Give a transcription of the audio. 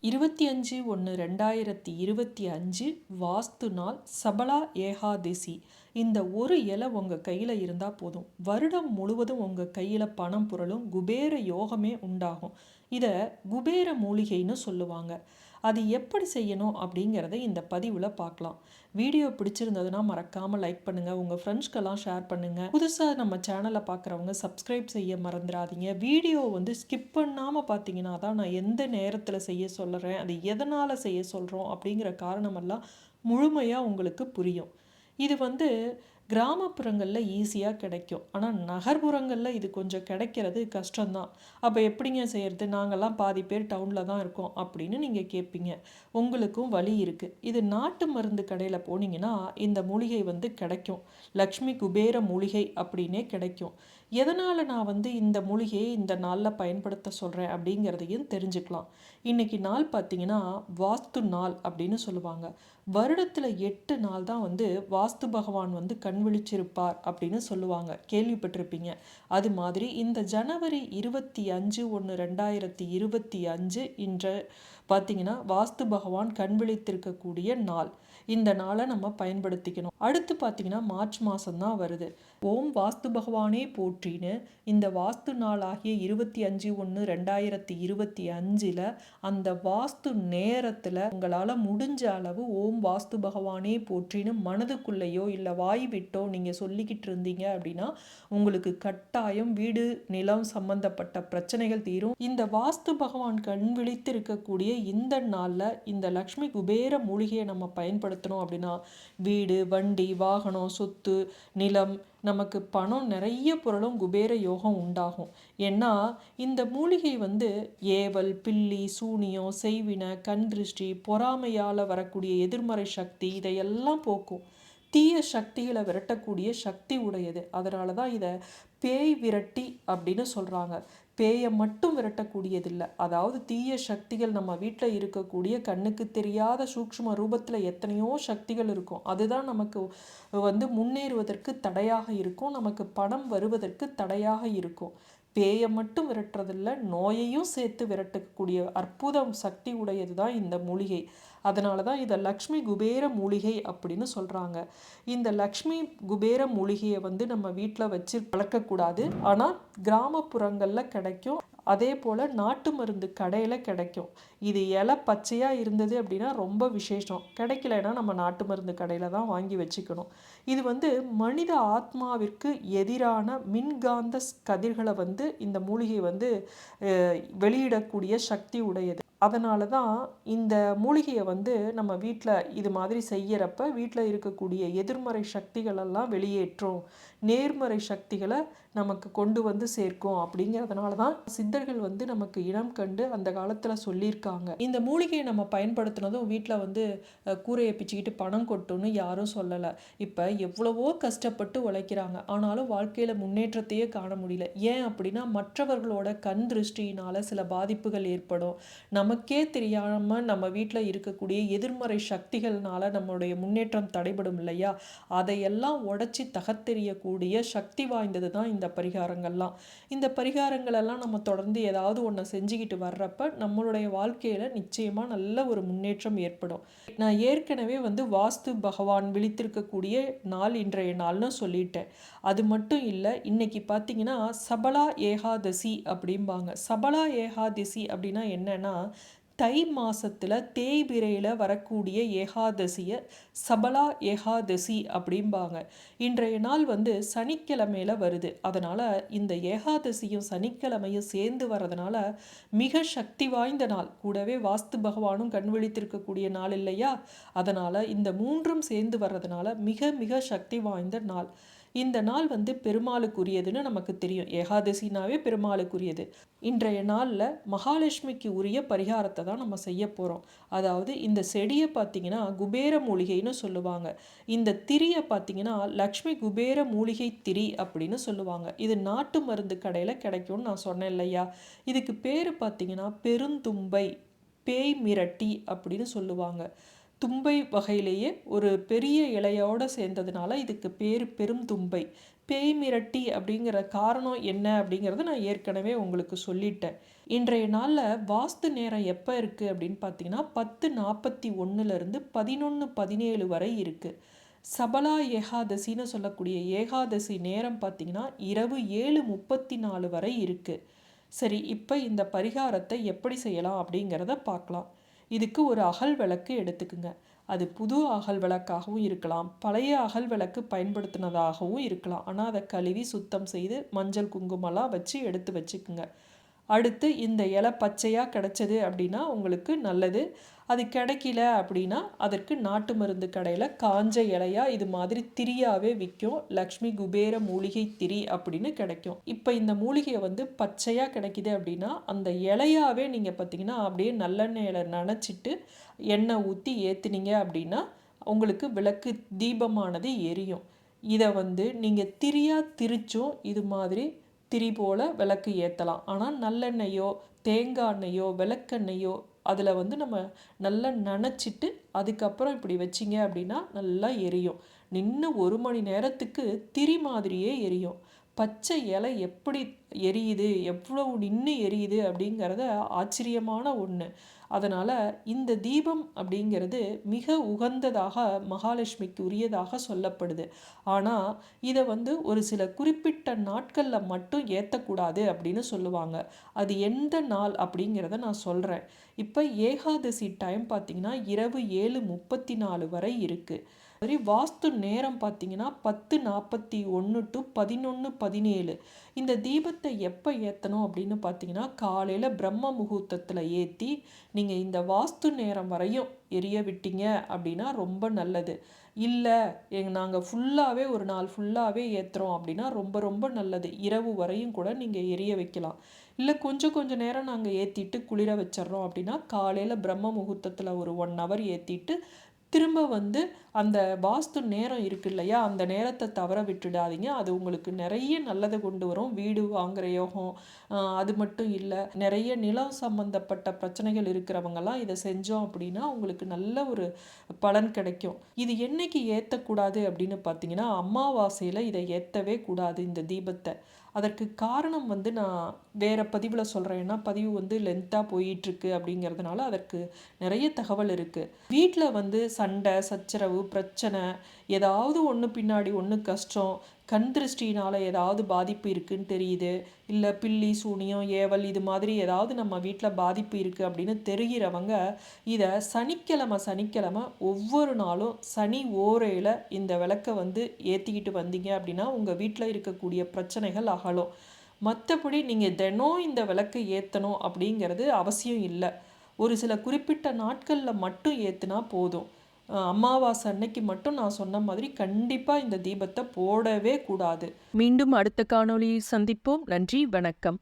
இருபத்தி அஞ்சு ஒன்று ரெண்டாயிரத்தி இருபத்தி அஞ்சு வாஸ்து நாள் சபலா ஏகாதசி. இந்த ஒரு இலை உங்கள் கையில் இருந்தால் போதும். வருடம் முழுவதும் உங்கள் கையில் பணம் புரளும் குபேர யோகமே உண்டாகும். இதை குபேர மூலிகைன்னு சொல்லுவாங்க. அது எப்படி செய்யணும் அப்படிங்கிறத இந்த பதிவில் பார்க்கலாம் வீடியோ பிடிச்சிருந்ததுன்னா மறக்காமல் லைக் பண்ணுங்கள் உங்கள் ஃப்ரெண்ட்ஸ்க்கெல்லாம் ஷேர் பண்ணுங்கள் புதுசாக நம்ம சேனலை பார்க்குறவங்க சப்ஸ்கிரைப் செய்ய மறந்துடாதீங்க வீடியோ வந்து ஸ்கிப் பண்ணாமல் பார்த்தீங்கன்னா தான் நான் எந்த நேரத்தில் செய்ய சொல்கிறேன் அது எதனால் செய்ய சொல்கிறோம் அப்படிங்கிற காரணமெல்லாம் முழுமையாக உங்களுக்கு புரியும். இது வந்து கிராமப்புறங்களில் ஈஸியாக கிடைக்கும். ஆனால் நகர்ப்புறங்களில் இது கொஞ்சம் கிடைக்கிறது கஷ்டம்தான். அப்போ எப்படிங்க செய்கிறது நாங்கள்லாம் பாதி பேர் டவுனில் தான் இருக்கோம் அப்படின்னு நீங்கள் கேட்பீங்க உங்களுக்கும் வழி இருக்குது இது நாட்டு மருந்து கடையில் போனீங்கன்னா இந்த மூலிகை வந்து கிடைக்கும். லக்ஷ்மி குபேர மூலிகை அப்படின்னே கிடைக்கும். எதனால் நான் வந்து இந்த மூலிகையை இந்த நாளில் பயன்படுத்த சொல்கிறேன் அப்படிங்கிறதையும் தெரிஞ்சுக்கலாம். இன்றைக்கி நாள் பார்த்திங்கன்னா வாஸ்து நாள் அப்படின்னு சொல்லுவாங்க. வருடத்தில் எட்டு நாள் தான் வந்து வாஸ்து பகவான் வந்து கண் விழிச்சிருப்பார் அப்படின்னு சொல்லுவாங்க. கேள்விப்பட்டிருப்பீங்க. அது மாதிரி இந்த ஜனவரி இருபத்தி அஞ்சு ஒன்று ரெண்டாயிரத்தி இருபத்தி அஞ்சு இன்ற பார்த்திங்கன்னா வாஸ்து பகவான் கண் விழித்திருக்கக்கூடிய நாள். இந்த நாளை நம்ம பயன்படுத்திக்கணும். அடுத்து பார்த்தீங்கன்னா மார்ச் மாதம்தான் வருது. ஓம் வாஸ்து பகவானே போற்றின்னு இந்த வாஸ்து நாளாகிய இருபத்தி அஞ்சு ஒன்று ரெண்டாயிரத்தி இருபத்தி அஞ்சில் அந்த வாஸ்து நேரத்தில் உங்களால் முடிஞ்ச அளவு ஓம் வாஸ்து பகவானே போற்றின்னு மனதுக்குள்ளேயோ இல்லை வாய் விட்டோ நீங்கள் சொல்லிக்கிட்டு இருந்தீங்க அப்படின்னா உங்களுக்கு கட்டாயம் வீடு நிலம் சம்பந்தப்பட்ட பிரச்சனைகள் தீரும். இந்த வாஸ்து பகவான் கண் விழித்து இருக்கக்கூடிய இந்த நாளில் இந்த லக்ஷ்மி குபேர மூலிகையை நம்ம பயன்படுத்தணும் அப்படின்னா வீடு வண்டி வாகனம் சொத்து நிலம் நமக்கு பணம் நிறைய பொருளும் குபேர யோகம் உண்டாகும். ஏன்னா இந்த மூலிகை வந்து ஏவல் பில்லி சூனியம் செய்வினை கண் திருஷ்டி பொறாமையால் வரக்கூடிய எதிர்மறை சக்தி இதையெல்லாம் போக்கும். தீய சக்திகளை விரட்டக்கூடிய சக்தி உடையது. அதனால தான் இதை பேய் விரட்டி அப்படின்னு சொல்கிறாங்க பேயை மட்டும் விரட்டக்கூடியதில்லை. அதாவது தீய சக்திகள் நம்ம வீட்டில் இருக்கக்கூடிய கண்ணுக்கு தெரியாத சூக்ஷ்ம ரூபத்தில் எத்தனையோ சக்திகள் இருக்கும். அதுதான் நமக்கு வந்து முன்னேறுவதற்கு தடையாக இருக்கும். நமக்கு பணம் வருவதற்கு தடையாக இருக்கும். பேயை மட்டும் விரட்டுறதில்ல நோயையும் சேர்த்து விரட்டக்கூடிய அற்புதம் சக்தி உடையது தான் இந்த மூலிகை. அதனால தான் இதை லக்ஷ்மி குபேர மூலிகை அப்படின்னு சொல்கிறாங்க இந்த லக்ஷ்மி குபேர மூலிகையை வந்து நம்ம வீட்டில் வச்சு வளர்க்கக்கூடாது. ஆனால் கிராமப்புறங்களில் கிடைக்கும். அதே போல் நாட்டு மருந்து கடையில் கிடைக்கும். இது இலை பச்சையாக இருந்தது அப்படின்னா ரொம்ப விசேஷம். கிடைக்கலன்னா நம்ம நாட்டு மருந்து கடையில் தான் வாங்கி வச்சுக்கணும். இது வந்து மனித ஆத்மாவிற்கு எதிரான மின்காந்த கதிர்களை வந்து இந்த மூலிகை வந்து வெளியிடக்கூடிய சக்தி உடையது. அதனால தான் இந்த மூலிகையை வந்து நம்ம வீட்டில் இது மாதிரி செய்கிறப்ப வீட்டில் இருக்கக்கூடிய எதிர்மறை சக்திகளெல்லாம் வெளியேற்றும் நேர்மறை சக்திகளை நமக்கு கொண்டு வந்து சேர்க்கும் அப்படிங்கிறதுனால தான் சித்தர்கள் வந்து நமக்கு இனம் கண்டு அந்த காலத்தில் சொல்லியிருக்காங்க. இந்த மூலிகையை நம்ம பயன்படுத்தினதும் வீட்டில் வந்து கூரையை பிச்சுக்கிட்டு பணம் கொட்டும்னு யாரும் சொல்லலை. இப்போ எவ்வளவோ கஷ்டப்பட்டு உழைக்கிறாங்க. ஆனாலும் வாழ்க்கையில் முன்னேற்றத்தையே காண முடியல. ஏன் அப்படின்னா மற்றவர்களோட கண் திருஷ்டியினால் சில பாதிப்புகள் ஏற்படும். நம்ம நமக்கே தெரியாமல் நம்ம வீட்டில் இருக்கக்கூடிய எதிர்மறை சக்திகள்னால நம்மளுடைய முன்னேற்றம் தடைபடும் இல்லையா? அதையெல்லாம் உடச்சி தகத்தெறியக்கூடிய சக்தி வாய்ந்தது தான் இந்த பரிகாரங்கள்லாம். இந்த பரிகாரங்களெல்லாம் நம்ம தொடர்ந்து ஏதாவது ஒன்று செஞ்சுக்கிட்டு வர்றப்ப நம்மளுடைய வாழ்க்கையில் நிச்சயமாக நல்ல ஒரு முன்னேற்றம் ஏற்படும். நான் ஏற்கனவே வந்து வாஸ்து பகவான் விழித்திருக்கக்கூடிய நாள் இன்றைய நாள்னு சொல்லிட்டேன். அது மட்டும் இல்லை இன்னைக்கு பார்த்தீங்கன்னா சபலா ஏகாதசி அப்படிம்பாங்க. சபலா ஏகாதசி அப்படின்னா என்னன்னா தை மாசத்துல தேய்பிரையில் வரக்கூடிய ஏகாதசியை சபலா ஏகாதசி அப்படிம்பாங்க. இன்றைய நாள் வந்து சனிக்கிழமையில வருது. அதனால் இந்த ஏகாதசியும் சனிக்கிழமையும் சேர்ந்து வரதுனால மிக சக்தி வாய்ந்த நாள். கூடவே வாஸ்து பகவானும் கண் விழித்திருக்கக்கூடிய நாள் இல்லையா? அதனால் இந்த மூன்றும் சேர்ந்து வர்றதுனால மிக மிக சக்தி வாய்ந்த நாள். இந்த நாள் வந்து பெருமாளுக்குரியதுன்னு நமக்கு தெரியும். ஏகாதசினாவே பெருமாளுக்குரியது. இன்றைய நாளில் மகாலட்சுமிக்கு உரிய பரிகாரத்தை தான் நம்ம செய்ய போகிறோம் அதாவது இந்த செடியை பார்த்திங்கன்னா குபேர மூலிகைன்னு சொல்லுவாங்க. இந்த திரியை பார்த்திங்கன்னா லக்ஷ்மி குபேர மூலிகை திரி அப்படின்னு சொல்லுவாங்க. இது நாட்டு மருந்து கடையில் கிடைக்கும்னு நான் சொன்னேன் இல்லையா? இதுக்கு பேர் பார்த்திங்கன்னா பெருந்தும்பை பேய் மிரட்டி அப்படின்னு சொல்லுவாங்க. தும்பை வகையிலேயே ஒரு பெரிய இலையோடு சேர்ந்ததுனால இதுக்கு பேர் பெரும் தும்பை. பேய் மிரட்டி அப்படிங்கிற காரணம் என்ன அப்படிங்கிறத நான் ஏற்கனவே உங்களுக்கு சொல்லிட்டேன். இன்றைய நாளில் வாஸ்து நேரம் எப்போ இருக்குது அப்படின்னு பார்த்தீங்கன்னா பத்து நாற்பத்தி ஒன்றுலேருந்து பதினொன்று பதினேழு வரை இருக்குது சபலா ஏகாதசின்னு சொல்லக்கூடிய ஏகாதசி நேரம் பார்த்திங்கன்னா இரவு ஏழு முப்பத்தி நாலு வரை இருக்குது சரி இப்போ இந்த பரிகாரத்தை எப்படி செய்யலாம் அப்படிங்கிறத பார்க்கலாம் இதுக்கு ஒரு அகல் விளக்கு எடுத்துக்குங்க. அது புது அகல் விளக்காகவும் இருக்கலாம் பழைய அகல் விளக்கு பயன்படுத்தினதாகவும் இருக்கலாம். ஆனால் அதை கழுவி சுத்தம் செய்து மஞ்சள் குங்குமலாம் வச்சு எடுத்து வச்சுக்குங்க. அடுத்து இந்த இலை பச்சையாக கிடச்சது அப்படின்னா உங்களுக்கு நல்லது. அது கிடைக்கல அப்படின்னா அதற்கு நாட்டு மருந்து கடையில் காஞ்ச இலையாக இது மாதிரி திரியாகவே விற்கும். லக்ஷ்மி குபேர மூலிகை திரி அப்படின்னு கிடைக்கும். இப்போ இந்த மூலிகையை வந்து பச்சையாக கிடைக்கிது அப்படின்னா அந்த இலையாவே நீங்கள் பார்த்தீங்கன்னா அப்படியே நல்லெண்ணெயில் நனைச்சிட்டு எண்ணெய் ஊற்றி ஏற்றுனீங்க அப்படின்னா உங்களுக்கு விளக்கு தீபமானது எரியும். இதை வந்து நீங்கள் திரியாக திரிச்சும் இது மாதிரி திரி போல் விளக்கு ஏற்றலாம் ஆனால் நல்லெண்ணெயோ தேங்காய் எண்ணெயோ விளக்கெண்ணெயோ அதில் வந்து நம்ம நல்லா நனைச்சிட்டு அதுக்கப்புறம் இப்படி வச்சிங்க அப்படின்னா நல்லா எரியும். நின்று ஒரு மணி நேரத்துக்கு திரி மாதிரியே எரியும். பச்சை இலை எப்படி எரியுது எவ்வளவு நின்று எரியுது அப்படிங்கிறத ஆச்சரியமான ஒன்று அதனால் இந்த தீபம் அப்படிங்கிறது மிக உகந்ததாக மகாலட்சுமிக்கு உரியதாக சொல்லப்படுது. ஆனால் இதை வந்து ஒரு சில குறிப்பிட்ட நாட்களில் மட்டும் ஏற்றக்கூடாது அப்படின்னு சொல்லுவாங்க. அது எந்த நாள் அப்படிங்கிறத நான் சொல்கிறேன் இப்போ ஏகாதசி டைம் பார்த்திங்கன்னா இரவு ஏழு முப்பத்தி நாலு வரை இருக்குது மாதிரி வாஸ்து நேரம் பார்த்தீங்கன்னா பத்து நாற்பத்தி ஒன்று டு பதினொன்று பதினேழு. இந்த தீபத்தை எப்போ ஏற்றணும் அப்படின்னு பார்த்தீங்கன்னா காலையில் பிரம்ம முகூர்த்தத்தில் ஏற்றி நீங்கள் இந்த வாஸ்து நேரம் வரையும் எரிய விட்டீங்க அப்படின்னா ரொம்ப நல்லது. இல்லை எங் நாங்கள் ஃபுல்லாகவே ஒரு நாள் ஃபுல்லாகவே ஏற்றுறோம் அப்படின்னா ரொம்ப ரொம்ப நல்லது. இரவு வரையும் கூட நீங்கள் எரிய வைக்கலாம். இல்லை கொஞ்சம் கொஞ்சம் நேரம் நாங்கள் ஏற்றிட்டு குளிர வச்சிட்றோம் அப்படின்னா காலையில் பிரம்ம முகூர்த்தத்தில் ஒரு ஒன் ஹவர் ஏற்றிட்டு திரும்ப வந்து அந்த வாஸ்து நேரம் இருக்கு இல்லையா? அந்த நேரத்தை தவற விட்டுடாதீங்க. அது உங்களுக்கு நிறைய நல்லதை கொண்டு வரும். வீடு வாங்குற யோகம் அது மட்டும் இல்லை. நிறைய நிலம் சம்மந்தப்பட்ட பிரச்சனைகள் இருக்கிறவங்கெல்லாம் இதை செஞ்சோம் அப்படின்னா உங்களுக்கு நல்ல ஒரு பலன் கிடைக்கும். இது என்னைக்கு ஏற்றக்கூடாது அப்படின்னு பார்த்தீங்கன்னா அமாவாசையில் இதை ஏற்றவே கூடாது இந்த தீபத்தை. அதற்கு காரணம் வந்து நான் வேறு பதிவில் சொல்கிறேன் ஏன்னா பதிவு வந்து லென்த்தாக போயிட்டுருக்கு அப்படிங்கிறதுனால அதற்கு நிறைய தகவல் இருக்குது வீட்டில் வந்து சண்டை சச்சரவு பிரச்சனை ஏதாவது ஒன்று பின்னாடி ஒன்று கஷ்டம் கண் திருஷ்டினால் ஏதாவது பாதிப்பு இருக்குன்னு தெரியுது. இல்லை பில்லி சூனியம் ஏவல் இது மாதிரி ஏதாவது நம்ம வீட்டில் பாதிப்பு இருக்குது அப்படின்னு தெரிகிறவங்க இதை சனிக்கிழமை சனிக்கிழமை ஒவ்வொரு நாளும் சனி ஓரையில் இந்த விளக்கை வந்து ஏற்றிக்கிட்டு வந்தீங்க அப்படின்னா உங்கள் வீட்டில் இருக்கக்கூடிய பிரச்சனைகள் அகலும். மற்றபடி நீங்கள் தினம் இந்த விளக்கை ஏற்றணும் அப்படிங்கிறது அவசியம் இல்லை. ஒரு சில குறிப்பிட்ட நாட்களில் மட்டும் ஏற்றுனா போதும். அமாவாசை அன்னைக்கு மட்டும் நான் சொன்ன மாதிரி கண்டிப்பாக இந்த தீபத்தை போடவே கூடாது. மீண்டும் அடுத்த காணொளியை சந்திப்போம். நன்றி வணக்கம்.